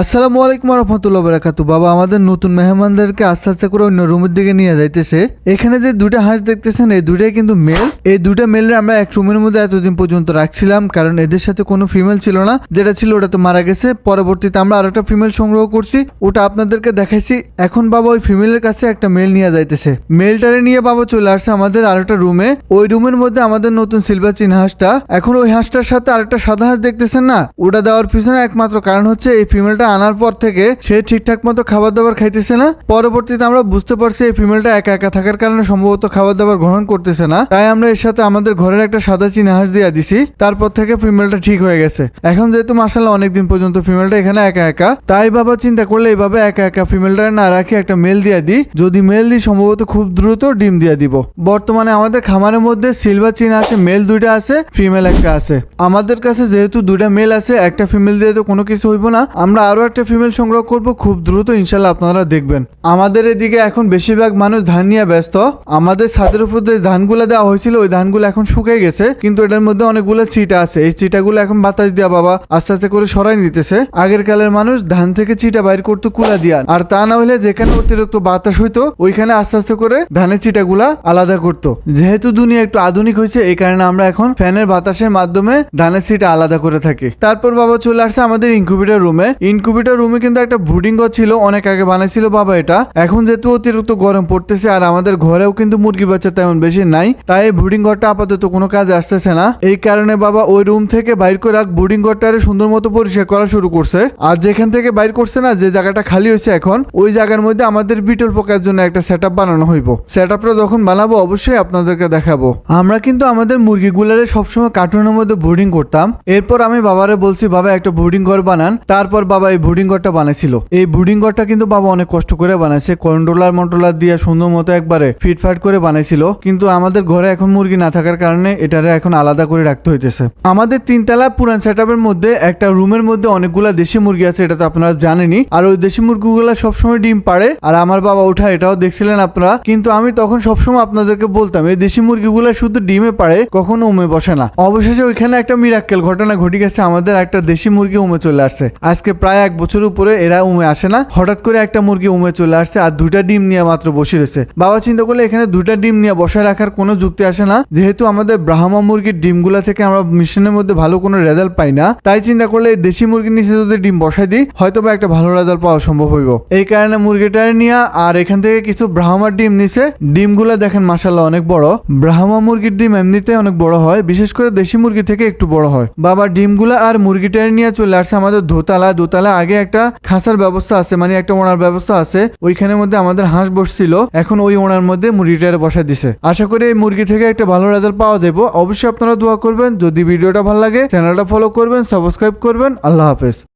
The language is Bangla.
আসসালামু আলাইকুম রহমতুল্লাহ বারাকাতু বাবা, আমাদের নতুন মেহমানদেরকে আস্তে আস্তে করে অন্য রুমের দিকে নিয়ে যাইতেছে। এখানে যে দুইটা হাঁস দেখতেছেন, এই দুইটাই কিন্তু মেল এই দুইটা মেলে আমরা এক রুমের মধ্যে এতদিন পর্যন্ত রাখছিলাম, কারণ এদের সাথে কোনো ফিমেল ছিল না। যেটা ছিল ওটা তো মারা গেছে। পরবর্তীতে আমরা আরেকটা ফিমেল সংগ্রহ করছি। ওটা আপনাদেরকে দেখাইছি। এখন বাবা ওই ফিমেলের কাছে একটা মেল নিয়ে যাইতেছে। মেলটারে নিয়ে বাবা চলে আসছে আমাদের আরেকটা রুমে। ওই রুমের মধ্যে আমাদের নতুন সিলভার চিন হাঁসটা। এখন ওই হাঁসটার সাথে আরেকটা সাদা হাঁস দেখতেছেন না? ওটা দেওয়ার পিছনে একমাত্র কারণ হচ্ছে এই ফিমেলটা আনার পর থেকে সে ঠিকঠাক মতো খাবার দাবার খাইতেছে না। পরবর্তীতে আমরা বুঝতে পারছি এই ফিমেলটা একা একা থাকার কারণে সম্ভবত খাবার দাবার গ্রহণ করতেছে না। তাই আমরা এর সাথে আমাদের ঘরের একটা সাদা চীনা হাঁস দিয়ে দিছি। তারপর থেকে ফিমেলটা ঠিক হয়ে গেছে। এখন যেহেতু মাসাল্লাহ অনেকদিন পর্যন্ত ফিমেলটা এখানে একা একা, তাই বাবা চিন্তা করলে এইভাবে একা একা ফিমেলটা না রাখি একটা মেল দিয়ে দিই। যদি মেল দিই, সম্ভবত খুব দ্রুত ডিম দিয়ে দিব। বর্তমানে আমাদের খামারের মধ্যে সিলভার চিন আছে, মেল দুইটা আছে, ফিমেল একটা আছে। আমাদের কাছে যেহেতু দুইটা মেল আছে, একটা ফিমেল দিয়ে তো কোনো কিছু হইব না। আমরা আরও একটা ফিমেল সংগ্রহ করব খুব দ্রুত, ইনশাল্লাহ আপনারা দেখবেন। আমাদের এদিকে এখন বেশিরভাগ মানুষ ধান নিয়ে ব্যস্ত। আমাদের ছাদের উপর যে ধানগুলো দেওয়া হয়েছিল, ওই ধানগুলো এখন শুকিয়ে গেছে। কিন্তু এটার মধ্যে অনেকগুলো চিটা আছে। এই চিটাগুলো এখন বাতাস দেওয়া বাবা আস্তে আস্তে করে সরাই দিতেছে। আগের কালের মানুষ ধান থেকে চিটা বাইর করতো কুলা দিয়া। আর তা না হলে যেখানে অতিরিক্ত বাতাস হইতো, ওইখানে আস্তে আস্তে করে ধানের চিটাগুলা আলাদা করতো। যেহেতু দুনিয়া একটু আধুনিক হয়েছে, এই কারণে আমরা এখন ফ্যানের বাতাসের মাধ্যমে ধানের চিটা আলাদা করে থাকি। তারপর বাবা চলে আসছে আমাদের ইনকিউবেটর রুমে ইনকিউবেটর রুমে কিন্তু একটা ব্রুডিং ঘর ছিল, অনেক আগে বানাইছিল বাবা এটা। এখন যেহেতু অতিরিক্ত গরম পড়তেছে আর আমাদের ঘরেও কিন্তু মুরগি বাচ্চা তেমন বেশি নাই, তাই এই ব্রুডিং ঘরটা আপাতত কোনো কাজে আসতেছে না। এই কারণে বাবা ওই রুম থেকে বাইর করে ব্রুডিং ঘরটারে সুন্দর মতো পরিষ্কার করা শুরু করছে। আর যেখান থেকে বাইর করছে না, যে জায়গাটা খালি হয়েছে এখন, ওই জায়গার মধ্যে আমাদের বিটল পোকার জন্য একটা সেট বানানো হইব। সেট যখন বানাবো, অবশ্যই আপনাদেরকে দেখাবো। আমরা কিন্তু আমাদের মুরগিগুলারে সবসময় কার্টুনের মধ্যে বোর্ডিং করতাম। এরপর আমি বাবারে বলছি, বাবা, একটা বোর্ডিং ঘর বানান। তারপর বাবা এই বোর্ডিং ঘরটা বানাইছিল। এই বোর্ডিং ঘরটা কিন্তু বাবা অনেক কষ্ট করে বানাইছে। কন্ট্রোলার মন্ট্রোলার দিয়ে সুন্দর মতো একবারে ফিটফাট করে বানাইছিল। কিন্তু আমাদের ঘরে এখন মুরগি না থাকার কারণে এটারে এখন আলাদা করে রাখতে হইতেছে। আমাদের তিনতলা পুরান সেট মধ্যে একটা রুমের মধ্যে অনেকগুলা দেশি মুরগি আছে, এটা তো আপনারা জানেনই। আর ওই দেশি মুরগিগুলা সবসময় ডিম পাড়ে। আর আমার বাবা ওঠা এটাও দেখছিলেন আপনারা। কিন্তু আমি তখন সবসময় আপনাদেরকে বলতাম, এই দেশি মুরগিগুলা শুধু ডিমে পাড়ে, কখনো উমে বসে না। অবশেষে ওইখানে একটা মিরাক্কেল ঘটনা ঘটে গেছে। আমাদের একটা দেশি মুরগি উমে চলে আসছে। আজকে প্রায় এক বছর উপরে এরা উমে আসে না। হঠাৎ করে একটা মুরগি উমে চলে আসছে আর দুইটা ডিম নিয়ে মাত্র বসে রয়েছে। বাবা চিন্তা করলে এখানে দুইটা ডিম নিয়ে বসায় রাখার কোনো যুক্তি আসে না। যেহেতু আমাদের ব্রাহ্মা মুরগির ডিমগুলা থেকে আমরা মিশনের মধ্যে ভালো কোনো রেজাল্ট পাই না, তাই চিন্তা করলে দেশি মুরগির নিচে যদি ডিম বসাই দিই হয়তো বা একটা ভালো রেজাল্ট পাওয়া সম্ভব হইব। এই কারণে মুরগিটার নিয়ে আর এখান থেকে কিছু ব্রাহ্মার ডিম নিছে। ডিমগুলা দেখেন মাসাল্লাহ অনেক বড়। ব্রাহ্মা মুরগির ডিম এমনিতে অনেক বড় হয়, বিশেষ করে দেশি মুরগি থেকে একটু বড় হয়। বাবা ডিমগুলা আর মুরগিটার নিয়ে চলে আসছে আমাদের দোতলা দোতলা আগে একটা খাঁচার ব্যবস্থা আছে মানে একটা ওনার ব্যবস্থা আছে। ওইখানের মধ্যে আমাদের হাঁস বসছিল, এখন ওই ওনার মধ্যে মুরগিটা বসা দিছে। আশা করি এই মুরগি থেকে একটা ভালো রেজাল্ট পাওয়া যাবে অবশ্যই আপনারা দোয়া করবেন, যদি ভিডিওটা ভালো লাগে চ্যানেলটা ফলো করবেন সাবস্ক্রাইব করবেন, আল্লাহ হাফেজ।